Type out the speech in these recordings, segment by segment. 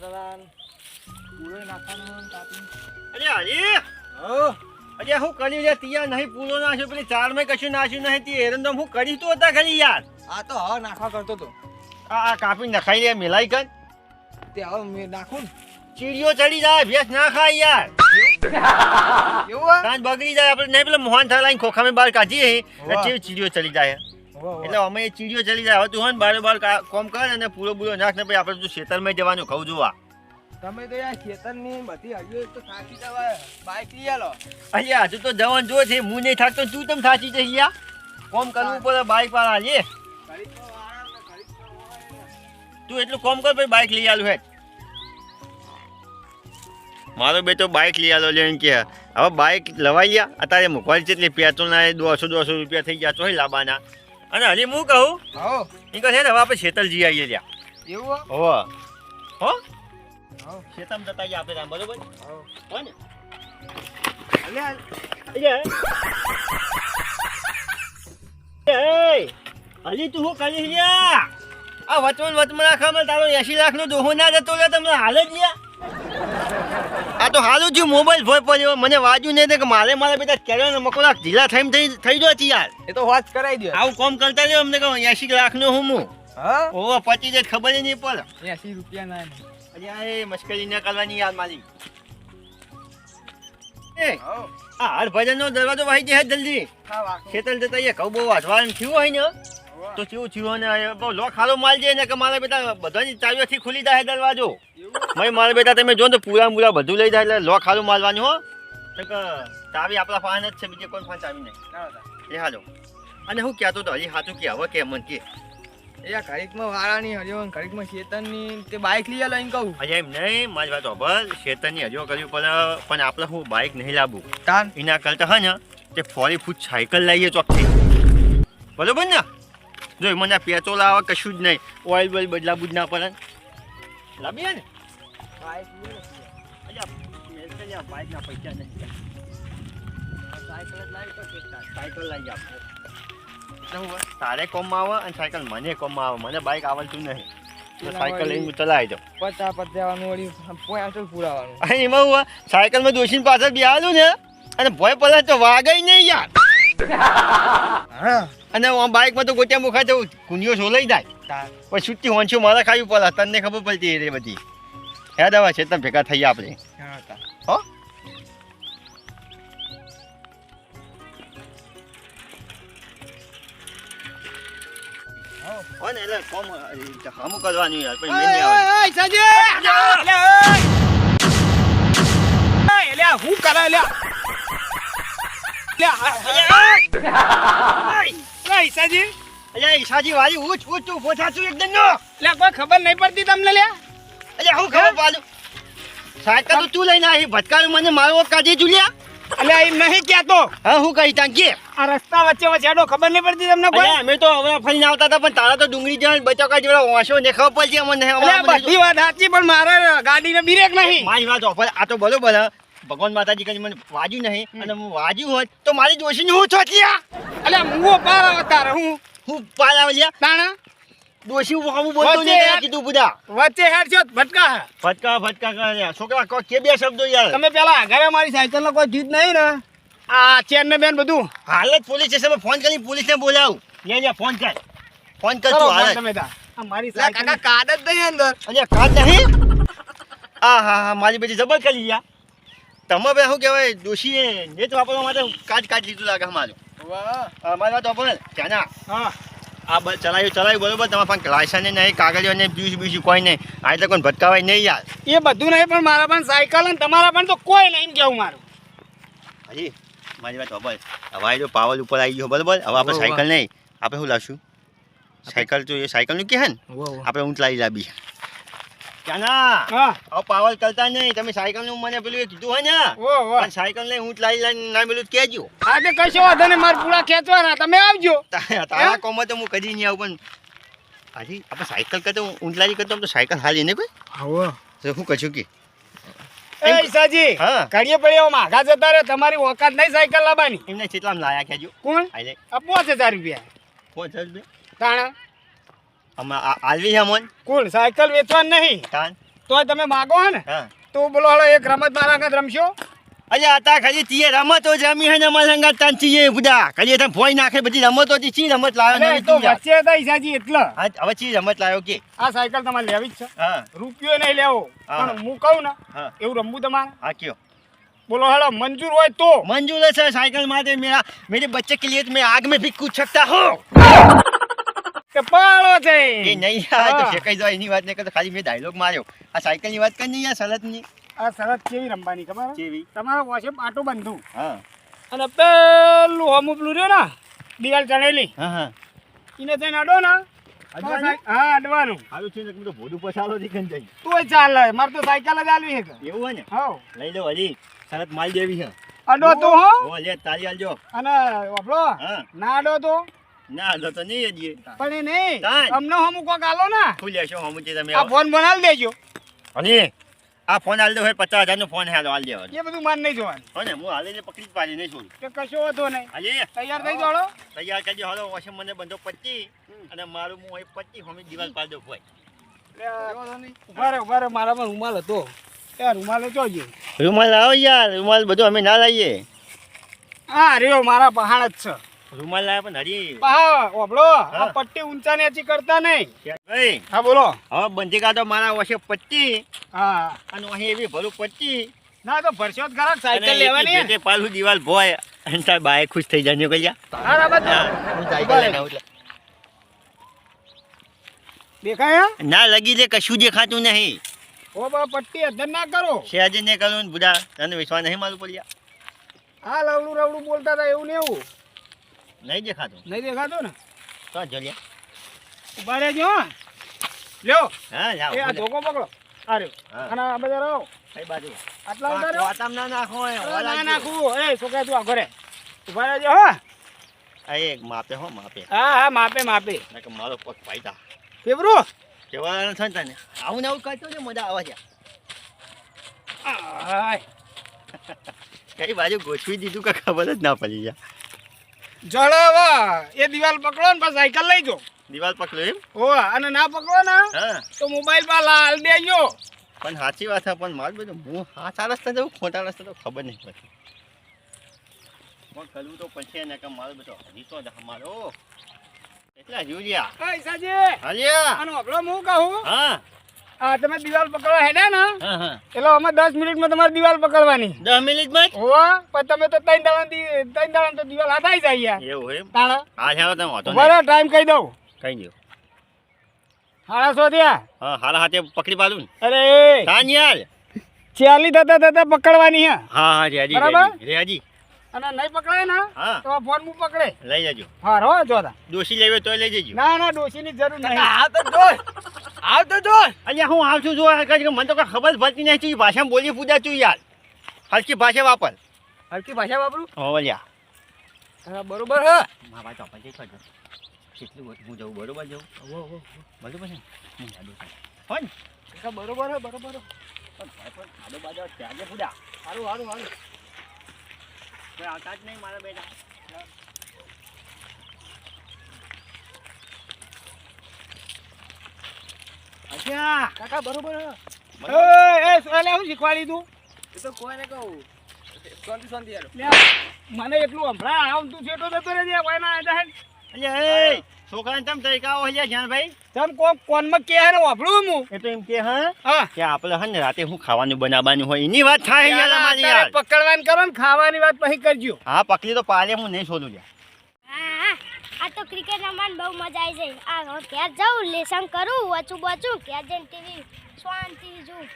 કેરાલાન પૂરો નાખવાનો કાપી અરે હરી હો. અરે હું કર્યું યાર? તિયા નહીં પૂરો નાખ્યો પેલી ચારમાં કશું નાખ્યું નહીં. તે એરંદમ હું કરી તો હતા ખરી યાર? આ તો હવે નાખવા કરતો તો આ આ કાપી નખાઈ લે મિલાઈ કર. તે હવે મેં નાખું ચીડીઓ ચડી જાય ભેસ ના ખાય યાર. એવું? કાંચ બગડી જાય. આપણે નહીં પેલા મોહન થલાઈ ખોખામાં બહાર કાઢીએ. ચીડીઓ ચડી જાય. એટલે અમે એ ચીડીઓ ચડી જાય. હવે તું હોય ને બારે બાર કોમ કર અને પૂરો પૂરો નાખ ને પછી આપણે તું ખેતરમાં જવાનું કહું જોવા. તમે તો યાર ખેતરની બધી હજુ તો થાકી જવાય બાઈક લઈ આલો. અહીંયા હજુ તો જવાન જો છે. હું નહીં થાકતો તું તમ થાચી જઈ યાર? કોમ કરવું પડે બાઈક વાળા લે. તું એટલું કોમ કર પછી બાઈક લઈ આલું હે મારો બેટો બાઈક લઈ આલો લે કે. હવે બાઈક લવાઈ ગયા. અત્યારે મૂકવાની છે એટલે પેટ્રોલના દોઢસો દોઢસો રૂપિયા થઈ ગયા. તો લાવવાના અને હજી હું કહું? હો. એ કહે છે ને હવે આપણે શેતલજી આવીએ ત્યાં. એવું હો? હો? હો. શેતમ જતા આવીએ આપણે ત્યાં બરોબર? હો. હો ને? હજી તું શું કરી રહ્યા આ વચમન વચમન આખામાં તારો એસી લાખનો દોહો ના જતો તમને હાલ જ લ્યા. આ તો સારું થયું મોબાઈલ ભોય પડ્યો. મને વાજ્યું નહીં કે મારે મારા બેટા કેળાને મકોડા ઢીલા થઈને થઈ થઈ ગયો છે યાર. એ તો વાત કરાવી દો આવું કોમ કરતા રહ્યો અમને કહો એસી લાખનો હું હું હા? ઓવો પચી જાય ખબર નહીં પડે. એસી રૂપિયા ના અરે મશ્કરી ન કરવાની યાર મારી. આ હર ભજનનો દરવાજો વાહી દે જલ્દી. ખેતર જતા ઘઉં બહુ વાંચવાનું થયું હોય ને તો કેવું થયું એ બહુ લો ખાલો માલ છે ને કે મારા બેટા બધાની ચાવીઓથી ખુલી જાય દરવાજો. મેં મારા બેટા તમે જો ને પૂરા પૂરા બધું લઈ જાય એટલે લો ખાલો માલવાનું હો. કે ચાવી આપણા પાસે જ છે બીજે કોઈ પાસે ચાવી નહીં. એ હાલો. અને હું કહેતો તો હજી સાચું કે હવે કે મન કે. એ આ ઘડીકમાં વાળાની હરિયો ઘડીકમાં શેતનની તે બાઇક લઈ એમ કહું. હજી એમ નહીં મારી વાત ખબર શેતરની હજુ કર્યું પણ પણ આપણે હું બાઇક નહીં લાવું. તાન. એના કરતા હે ને તે ફોરી ફૂટ સાયકલ લાવીએ ચોકથી. બરોબર ને? જો મને પેચો લાવે કશું જ નહીં. ઓઇલ બોઇલ બદલાવું જ ના પડે લાવીએ ને? બાઇકના પૈસા સાયકલ. લઈ તારે કોમમાં આવે અને સાયકલ મને કોમમાં આવે. મને બાઇક આવડતું નહીં. તો સાયકલ લઈને ચલાવી દઉં. પચાસ પચાવાનું વળી. પોયાસો પુરાવાનું અને એમાં હું સાયકલમાં દોશીને પાછળ બેહાલું ને અને ભોય પડે તો વાગે નહીં યાર. હા. અને આમ બાઇકમાં તો ગોટિયા મુખા તો કુંડીઓ સોલાઈ જાય પણ છૂટી વાંચ્યું મારા ખાવી પડે તને ખબર પડતી એ બધી હે દવા છે તમે ભેગા થઈ આપણે હો હમું કરવાનું યાર પછી મેં આવે હું કરે, ઓય, સાજી! અલ્યા ઈશાજી વાળી ઉચ ઉચ તું પોછા છું એકદમ નો લે, કોઈ ખબર નહીં પડતી તમને લે અલ્યા હું ખબર પાડું? સાયકલ તો તું લઈને આવી ભટકાર મને મારો કાઢી જુલ્યા અલે એમ નહીં કહેતો. હા હું કહી તાંકી આ રસ્તા વચ્ચે વચ્ચેડો ખબર નહીં પડતી તમને કોઈ? અમે તો હવે ફરીને આવતા હતા પણ તારા તો ડુંગળી જવા બચોકા જેવડા વાંસો ને ખબર પડશે અમને બધી વાત સાચી પણ મારે ગાડીને બ્રેક નહીં. મારી વાત ઓફર આ તો બરોબર. ભગવાન માતાજી કઈ મને વાજ્યું નહીં અને હું વાજ્યું હોત તો મારી દોશીને હું છોટલ્યા એટલે હું પાર અવતાર હું? હું પાર આવ્યા તાણા? દોશી હું બોલતો નહીં કીધું બધા. વચ્ચે હેડ છો ભટકા ભટકા ફટકા કરે છોકરા કો કે બે શબ્દો યાર. તમે પેલા ઘરે મારી સાયકલ નો કોઈ જીત નહીં ને? આ ચેન ને બેન બધું. હાલ જ પોલીસ સ્ટેશનમાં ફોન કરી પોલીસને બોલાવ. લે લે ફોન કર. ફોન કર તું હાલ. તમે મારી સાયકલ કાકા કાર્ડ જ નહીં અંદર. અલ્યા કાચ નહીં? આ હા હા મારી બેટી જબર કરી ગયા તમે બે શું કહેવાય દોશીએ નેત વાપરવા માટે કાચ કાચ લીધું લાગે અમારું. વાહ. અમારી વાત વાપર ત્યાંના હા. આ બસ ચલાવ્યું ચલાવ્યું બરોબર તમારા પાસે લાયસન્સ નહીં કાગળિયો નહીં બીજું બીજું કોઈ નહીં. આ તો કોઈ ભટકાવાય નહીં યાર. એ બધું નહીં પણ મારા પણ સાયકલ અને તમારા પણ તો કોઈ નહીં કેવું મારું? હજી મારી વાત બરોબર હવે જો પાવર ઉપર આવી ગયો બરોબર? હવે આપણે સાયકલ નહીં. આપણે શું લાવશું? સાયકલ તો એ સાયકલનું કે હે ને આપણે ઊંટ લાવી લાવી પાવર કરતા નહીં. તમે સાયકલનું મને પેલું કીધું હોય ને. પણ સાયકલ લઈને હું લાવી લાવી ના પેલું આજે કશો વાંધો નહીં મારા પૂરા ખેંચવાના. તમે આવજો. તારા કોમમાં તો હું કદી નહીં આવું પણ હાજી આપણે સાયકલ કરતો ઊંટ લાવી કરતો તો સાયકલ હાલી ને તો શું કશું કે? એ ઈસાજી હા. ઘડીએ પડીએ માઘા જતા રહે. તમારી ઓકાત નહીં સાયકલ લાવવાની. એમને કેટલામ લાયા કહેજો કોણ? આ પાંચ હજાર રૂપિયા. પાંચ હજાર તાણા. આમાં આ- આલવી છે મન કોણ સાયકલ વેચવાની નહીં તાન તોય તમે માગો હે ને હા તો બોલો હળો એક રમત મારા આગળ રમશો અલ્યા આતા ખાલી તીએ રમતો જ રમી હે ને અમારા સંગાત તાન ચીએ બુડા ખાલી તમે ફોઈ નાખે બધી રમતો થી ચી રમત લાવ્યો અરે નવી એ તો તું યાર. વચ્ચે હતા ઈસાજી એટલે હા હવે ચી રમત લાવ્યો કે આ સાયકલ તમારે લેવી જ છે હા રૂપિયો નહીં લેવો હા. પણ હું કહું ને હા એવું રમવું તમારે હા કયો બોલો હળો મંજૂર હોય તો मंजूर है सर साइकिल मारते मेरा मेरे बच्चे के लिए तो मैं आग में भी कूद सकता हूँ કે પાળો છે નહીં આ તો શેકાઈ જાય એની વાત ને કે ખાલી મેં ડાયલોગ માર્યો. આ સાયકલની વાત કરી નહીં આ સલતની આ કેવી રમવાની ખબર? કેવી? તમારો વોશેપ આટો બંધુ. હા. અને પેલું હોમું પેલું રહ્યો ને દિવાલ ચણેલી હા હા. એને જઈને અડો ને. હા અડવાનું. આવ્યું છે તો ભોદ ચાલો દીકન તોય ચાલે મારે તો સાયકલ જ આલવી છે એવું હોય ને? હા. લઈ લો હજી સરત માલ દેવી અડો તો હો. લે તારી આલજો. અને વાપરો ના અડો તો. ના તો તો નહીં જઈએ પણ એ નહીં. અમને હમું કોક આલો ને. શું લેશો હમું જે તમે આ ફોન બનાવી દેજો. અને આ ફોન હાલ દે હોય પચાસ હજાર નો ફોન હાલો આલ દેવાનો એ બધું માન નહીં જોવાનું. અને ને હું હાલીને પકડી જ પાડી નહીં છોડું કે કશો હતો નહીં. હાલી તૈયાર થઈ દોડો તૈયાર કરજો હાલો વોશિંગ મને બંધો પચી. અને મારું હું હોય પચી હમે દિવાલ પાડ દો ભાઈ ઊભા રે ઊભા રે મારા પર રૂમાલ હતો. એ રૂમાલ જોજે રૂમાલ આવો યાર રૂમાલ બધું અમે ના લાવીએ. હા રહ્યો મારા પહાડ જ છે. રૂમાલ લાયા પણ હરી. પહા ઓબળો આ પટ્ટી ઊંચા નીચી કરતા નહીં. ભાઈ હા બોલો. હવે બંધી કાઢો મારા વશે પટ્ટી હા. અને અહીં એવી ભરું પટ્ટી. ના તો ભરશો જ ખરા સાયકલ લેવાની. હે. તે પાછું દિવાલ ભોય. અને તાર બાય ખુશ થઈ જાય હા, આ બાજુ. હું. સાયકલ લઈને આવું દેખાય ના લગી દે કશું દેખાતું નહીં. ઓ બા પટ્ટી અધર ના કરો. શેરજી ને કરું ને બુડા તને વિશ્વાસ નહીં મારું પડ્યા. આ લવડું રવડું બોલતા હતા એવું ને એવું. નહીં દેખાતું. નહીં દેખાતું ને? તો જલ્યા ઊભા રહેજો હા. લ્યો. હા લાવ એ આ ધોકો પકડો. આ રહ્યો. અને આ બધા રહો. કઈ બાજુ? આટલા ઉતાર્યો વાતામ ના નાખો એ, ના જો. એ છોકરા તું આગળ ઊભા રહેજો હા. આ એક માપે હો માપે. હા હા માપે માપે. કે મારો પગ ફાયદા. ફેવરો કેવા છે તને? આવું ને આવું કરતો ને મજા આવે છે. આય. કઈ બાજુ ગોઠવી દીધું કે ખબર જ ના પડી જા જળાવા. એ દિવાલ પકડો ને પછી સાયકલ લઈ જો દિવાલ પકડો એમ? હો અને ના પકડો ને તો મોબાઈલ પર લાલ દેજો પણ સાચી વાત છે પણ મારું બધું હું સાચા રસ્તા જવું ખોટા રસ્તા તો ખબર નહીં પડતી. પણ કરવું તો પછી ને કે મારો બધો હજી તો જ અમારો એટલા જુલિયા એ સાજી હાલ્યા આનો આપણો હું કહું? હા. આ તમે દિવાલ પકડવા હેડ્યા ને? હા હા. એટલે અમે દસ મિનિટમાં તમારે દિવાલ પકડવાની. દસ મિનિટમાં હો પણ તમે તો ત્રણ દાડા ત્રણ દાડા તો દિવાલ હાથાઈ જાય એવું એમ? તાણા? હા ચાલો તમે વાંધો બરાબર ટાઈમ કહી દઉં. કહી દો. હાડા સો થયા હા હારા હાથે પકડી પાડું ને. અરે કાન યાર ચાલી થતા થતા પકડવાની હા. હા હા રેજી બરાબર? રેજી અને નહીં પકડાય ને તો આ ફોન હું પકડે. લઈ જજો. હા રો જોતા. દોશી લેવે તોય લઈ જજો. ના ના ડોશીની જરૂર નહીં. આ તો જોઈ આવ તો અલ્યા હું આવશું જો મને તો કાંઈ ખબર પડતી નહીં. તું ભાષામાં બોલી પૂજા તું યાર. હલકી ભાષા વાપર. હલકી ભાષા વાપરું? હા, બરોબર હા. મારા તો પછી કરજો કેટલું હું જવું બરોબર જવું બરોબર છે હું. જાડો છું હા, બરોબર હે બરોબર હે. પણ ભાઈ પણ બાજુ પૂજા. સારું સારું હારું. આવતા જ નહીં મારા બેટા. અચ્છા કાકા બરોબર એ એ એટલે હું શીખવાડી તું એ તો કોઈને કહું. શાંતિ શાંતિ યાર મને એટલું હમણાં આમ તું છેટો જતો રહેજે કોઈ ના જાય એ છોકરાને તમે તરીકાઓ હોય લ્યા જાનભાઈ તમ કોક કોનમાં કે હે વાપરું હું? એ તો એમ કે હા હા. કે આપણે હે ને રાતે હું ખાવાનું બનાવવાનું હોય એની વાત થાય યાર અમારી યાર પકડવાની કરો ને ખાવાની વાત પછી કરજો. હા પકડી તો પાલે હું નહીં છોડું લ્યા. હા આ તો ક્રિકેટ રમવાની બહુ મજા આવી જાય. આ હવે ઘેર જાઉં લેસન કરું? વાંચું બાચું? ઘેર જઈને ટીવી શાંતિ જોઉં?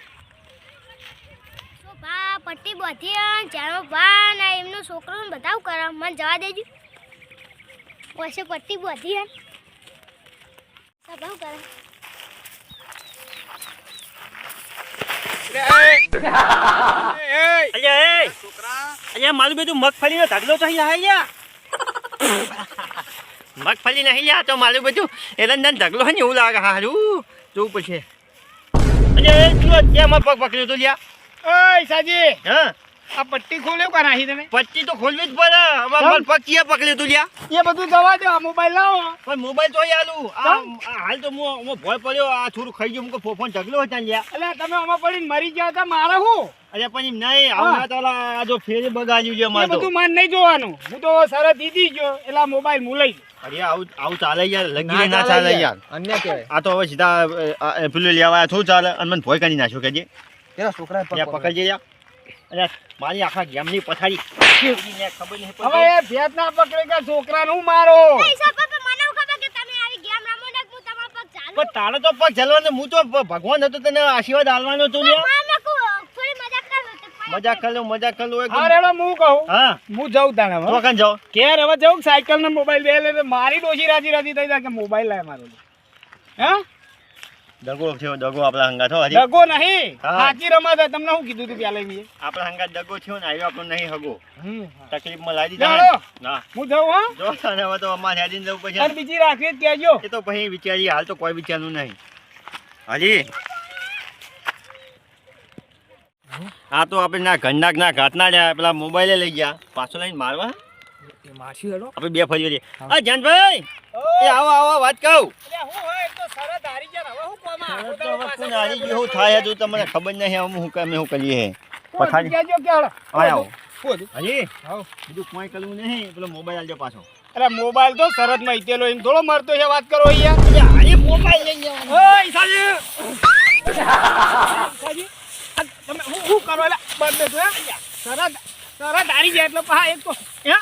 શું ભા પટ્ટી બધી ચાલો ભા ને એમનું છોકરું ને બધા કરે. મને જવા દેજો. પછી પટ્ટી બધી હે સભાવ કરે. એ, એ, અલ્યા એ છોકરા અલ્યા મારું બધું મગફળીનો ઢગલો તો અહીંયા લ્યા મગફળી નહીં લ્યા તો મારું બધું એરંદન ઢગલો હોય ને એવું લાગે હારું. જોવું પછી અને એટલું ત્યાં પગ પકડ્યું તો લ્યા? ઓય સાજી. હા? આ પટ્ટી ખોલ્યો કા નાખી તમે? પટ્ટી તો ખોલવી જ પડે. હવે કેમ? મને પકડ્યું તું લ્યા? એ બધું જવા દો આ મોબાઈલ લાવો. પણ મોબાઈલ તો અહીં આ આ હાલ તો હું હું ભોય પડ્યો. આ થોડું ખાઈ ગયું. મુકો ફોન ઢગલો હતા લ્યા. એટલે તમે આમાં પડીને મરી ગયા હતા મારે હું? અરે પણ નહીં આવું તો આ જો ફેરી બગાડ્યું છે એ બધું માન નહીં જોવાનું. હું તો સરસ દીધી ગયો એટલે મોબાઈલ હું લઈ અરે આવું આવું ચાલે યાર લગી ના ચાલે યાર. અન્ય કહેવાય. આ તો હવે સીધા પેલું લેવા થોડું ચાલે. અને મને ભોય કરી નાખ્યો કેજે પેલા છોકરાએ પગ યા પકડ્યો. પકડજે યા અરે મારી આખા ગેમની પથારી. ને ખબર નહીં હવે પડતી. એ ભેદ ના પકડે કે છોકરાનું મારો. પૈસા પર મને એવું ખબર કે તમે આવી ગેમ રમો ને હું તમારા પણ તારો તો પગ જલવાનો હું તો ભગવાન હતો તને આશીર્વાદ આલવાનો હતો મજા મામે મજા થોડી મજાક કરો મજાક કરી. લઉં મજાક કરી લઉં હા કહું હા. હું જાઉં તાણે તો હવે કાન જાઓ ઘેર હવે જાઉં સાયકલ ને મોબાઈલ બે લઈને મારી ડોશી રાજી રાજી થઈ જાય કે મોબાઈલ લાય મારો. હે? દગો થયો દગો આપણા હંગાત હો હજી. ડગો નહીં. સાચી રમત હે. તમને શું કીધું તું પેલે મેં આપણા હંગાત દગો થયો ને આવ્યો આપણો નહીં હગો. તકલીફમાં લાદી ચાલો. ના. હું જાઉં હા? જો તને હવે તો અમારે હેડીને જવું અને પછી બીજી રાખી જ કહેજો. એ તો પછી વિચારી હાલ તો કોઈ વિચારનું નહીં. હાજી. આ તો આપણે ના ઘરના ના ઘાટના રહ્યા પેલા મોબાઈલે લઈ ગયા. પાછો લઈને મારવા? હેડો. આપણે બે ફરી આ જાનભાઈ એ આવો આવો વાત કહું. અરે હું. હું? હું એવું થાય હજુ તમને ખબર નહીં અમે શું અમે શું કરીએ પથારી. હા આવો? બીજું કોઈ કરવું નહીં. પેલો મોબાઈલ આલજો પાછો. અરે મોબાઈલ તો સરસમાં ઈતેલો એમ થોડો મરતો છે વાત કરો અહીંયા. હાજી મોબાઈલ લઈ જાઓ ઓય ઈસાજી ઈસાજી તમે હું શું કરો? એટલે હે? સરસ હારી ગયા એટલે પા એક તો હે?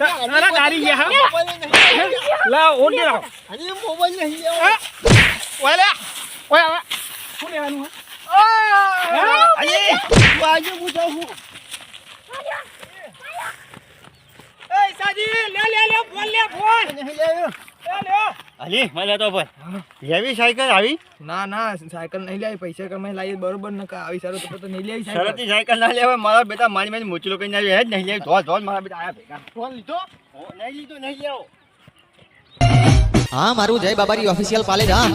સરસ હારી ગયા હા. લાવ ઓડી લાવ હાજી મોબાઈલ નહીં હે? ઓય લે. ઓય હવે શું લેવાનું હે? હાજી તું આજે હું જાઉં છું. એ ઈસાજી લે લે લે ફોન લે ફોન નહીં લેવું. લે લે મને તો પણ લેવી સાયકલ આવી? ના ના સાયકલ નહીં લાવી પૈસા કમાઈ લાવી બરોબર ન આવી સારું તો તો નહીં લેવી સાયકલ. સરતી સાયકલ ના લેવા મારા બેટા મારી મારી મોચલો કઈ ના હે જ નહીં લેવી ધોલ ધોલ મારા બેટા આયા ભેગા. ફોન લીધો? હો, નહીં લીધો નહીં લેવો હા મારું જય બાબારી ઓફિશિયલ પાલેજ હા.